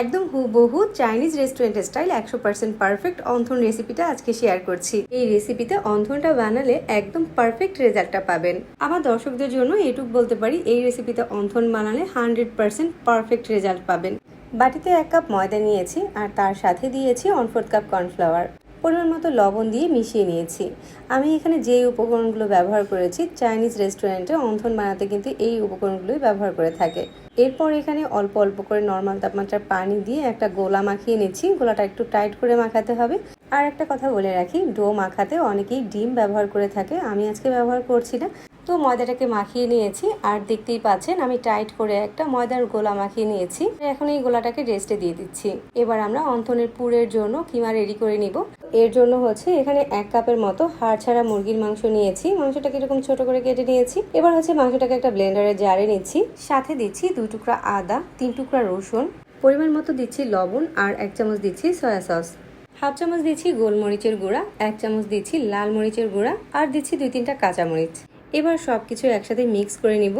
একদম হুবহু চাইনিজ রেস্টুরেন্টের স্টাইল একশো পার্সেন্ট পারফেক্ট অন্ধন রেসিপিটা আজকে শেয়ার করছি। এই রেসিপিতে অন্ধনটা বানালে একদম পারফেক্ট রেজাল্টটা পাবেন। আমার দর্শকদের জন্য এটুক বলতে পারি, এই রেসিপিতে অন্ধন বানালে হান্ড্রেড পার্সেন্ট পারফেক্ট রেজাল্ট পাবেন। বাটিতে এক কাপ ময়দা নিয়েছি আর তার সাথে দিয়েছি ওয়ান ফোর্থ কাপ কর্নফ্লাওয়ার পরিমাণ মতো লবণ দিয়ে মিশিয়ে নিয়েছি। আমি এখানে যে উপকরণগুলো ব্যবহার করেছি, চাইনিজ রেস্টুরেন্টে অন্থন বানাতে কিন্তু এই উপকরণগুলোই ব্যবহার করে থাকে। এরপর এখানে অল্প অল্প করে নর্মাল তাপমাত্রার পানি দিয়ে একটা গোলা মাখিয়ে নিচ্ছি। গোলাটা একটু টাইট করে মাখাতে হবে। আর একটা কথা বলে রাখি, ডো মাখাতে অনেকেই ডিম ব্যবহার করে থাকে, আমি আজকে ব্যবহার করছি না। তো ময়দাটাকে মাখিয়ে নিয়েছি, আর দেখতেই পাচ্ছেন আমি টাইট করে একটা ময়দার গোলা মাখিয়ে নিয়েছি। এখন এই গোলাটাকে রেস্টে দিয়ে দিচ্ছি। এবার আমরা অন্থনের পুরের জন্য কিমা রেডি করে নিব। এর জন্য হচ্ছে এখানে এক কাপের মতো হাড় ছাড়া মুরগির মাংস নিয়েছি। মাংসটাকে এরকম ছোট করে কেটে নিয়েছি। এবার হচ্ছে মাংসটাকে একটা ব্লেন্ডারে জারে নিচ্ছি। সাথে দিচ্ছি দুই টুকরা আদা, তিন টুকরা রসুন। পরিমাণ মতো দিচ্ছি লবণ, আর এক চামচ দিচ্ছি সয়া সস হাফ চামচ দিচ্ছি গোলমরিচের গুঁড়া, এক চামচ দিচ্ছি লাল মরিচের গুঁড়া আর দিচ্ছি দুই তিনটা কাঁচামরিচ এবার সব কিছু একসাথে মিক্স করে নিব।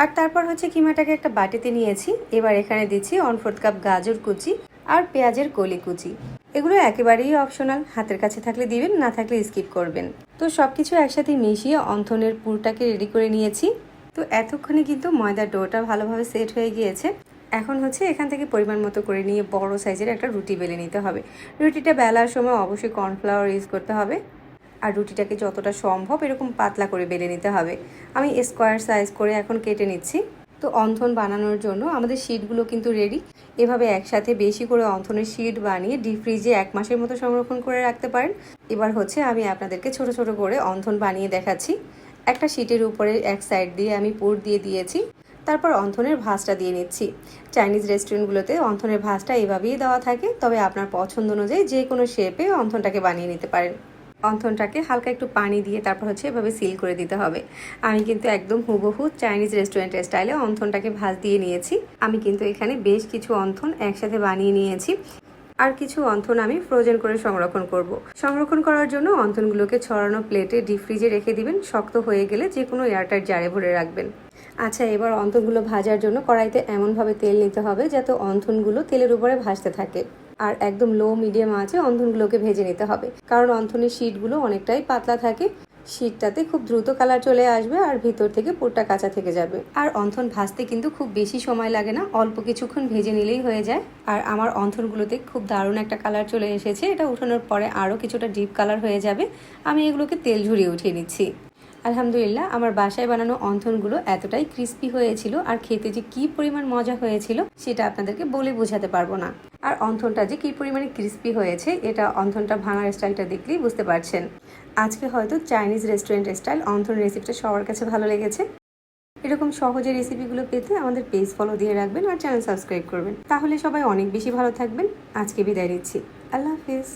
আর তারপর হচ্ছে কিমাটাকে একটা বাটিতে নিয়েছি। এবার এখানে দিচ্ছি ওয়ান ফোর্থ কাপ গাজর কুচি আর পেঁয়াজের কলি কুচি। এগুলো একেবারেই অপশনাল, হাতের কাছে থাকলে দিবেন, না থাকলে স্কিপ করবেন। তো সব কিছু একসাথে মিশিয়ে অন্থনের পুরটাকে রেডি করে নিয়েছি। তো এতক্ষণে কিন্তু ময়দার ডোটা ভালোভাবে সেট হয়ে গিয়েছে। এখন হচ্ছে এখান থেকে পরিমাণ মতো করে নিয়ে বড় সাইজের একটা রুটি বেলে নিতে হবে। রুটিটা বেলার সময় অবশ্যই কর্নফ্লাওয়ার ইউজ করতে হবে। আর রুটিটাকে যতটা সম্ভব এরকম পাতলা করে বেলে নিতে হবে। আমি স্কোয়ার সাইজ করে এখন কেটে নিচ্ছি। তো অন্থন বানানোর জন্য আমাদের শিটগুলো কিন্তু রেডি। এভাবে একসাথে বেশি করে অন্থনের শিট বানিয়ে ডিপ ফ্রিজে এক মাসের মতো সংরক্ষণ করে রাখতে পারেন। এবার হচ্ছে আমি আপনাদেরকে ছোট ছোট করে অন্থন বানিয়ে দেখাচ্ছি। একটা শিটের উপরে এক সাইড দিয়ে আমি পুর দিয়ে দিয়েছি। তারপর অন্থনের ভাঁজটা দিয়ে নিচ্ছি। চাইনিজ রেস্টুরেন্টগুলোতে অন্থনের ভাঁজটা এভাবেই দেওয়া থাকে, তবে আপনার পছন্দ অনুযায়ী যে কোনো শেপে অন্থনটাকে বানিয়ে নিতে পারেন। অন্থনটাকে হালকা একটু পানি দিয়ে তারপর হচ্ছে এভাবে সিল করে দিতে হবে। আমি কিন্তু একদম হুবহু চাইনিজ রেস্টুরেন্টের স্টাইলে অন্থনটাকে ভাজ দিয়ে নিয়েছি। আমি কিন্তু এখানে বেশ কিছু অন্থন একসাথে বানিয়ে নিয়েছি। আর কিছু অন্থন আমি ফ্রোজেন করে সংরক্ষণ করব। সংরক্ষণ করার জন্য অন্থনগুলোকে ছড়ানো প্লেটে ডিপ ফ্রিজে রেখে দিবেন, শক্ত হয়ে গেলে যে কোনো এয়ারটাইট জারে ভরে রাখবেন। আচ্ছা এবার অন্থনগুলো ভাজার জন্য কড়াইতে এমনভাবে তেল নিতে হবে যাতে অন্থনগুলো তেলের উপরে ভাসতে থাকে। আর একদম লো মিডিয়াম আঁচে অন্ধনগুলোকে ভেজে নিতে হবে, কারণ অন্থনের শিটগুলো অনেকটাই পাতলা থাকে। শীতটাতে খুব দ্রুত কালার চলে আসবে আর ভিতর থেকে পুরটা কাঁচা থেকে যাবে। আর অন্থন ভাজতে কিন্তু খুব বেশি সময় লাগে না, অল্প কিছুক্ষণ ভেজে নিলেই হয়ে যায়। আর আমার অন্থনগুলোতে খুব দারুণ একটা কালার চলে এসেছে, এটা উঠানোর পরে আরও কিছুটা ডিপ কালার হয়ে যাবে। আমি এগুলোকে তেল ঝুরিয়ে উঠিয়ে নিচ্ছি। আলহামদুলিল্লাহ, আমার বাসায় বানানো অন্থনগুলো এতটাই ক্রিস্পি হয়েছিল আর খেতে যে কি পরিমাণ মজা হয়েছিল সেটা আপনাদেরকে বলে বোঝাতে পারব না। আর অন্থনটা যে কি পরিমাণে ক্রিস্পি হয়েছে, এটা অন্থনটা ভাঙার স্টাইলটা দেখলেই বুঝতে পারছেন। আজকে হয়তো চাইনিজ রেস্টুরেন্ট স্টাইল অন্থন রেসিপিটা সবার কাছে ভালো লেগেছে। এরকম সহজে রেসিপিগুলো পেতে আমাদের পেজ ফলো দিয়ে রাখবেন আর চ্যানেল সাবস্ক্রাইব করবেন। তাহলে সবাই অনেক বেশি ভালো থাকবেন। আজকে বিদায় নিচ্ছি। আল্লাহ হাফিজ।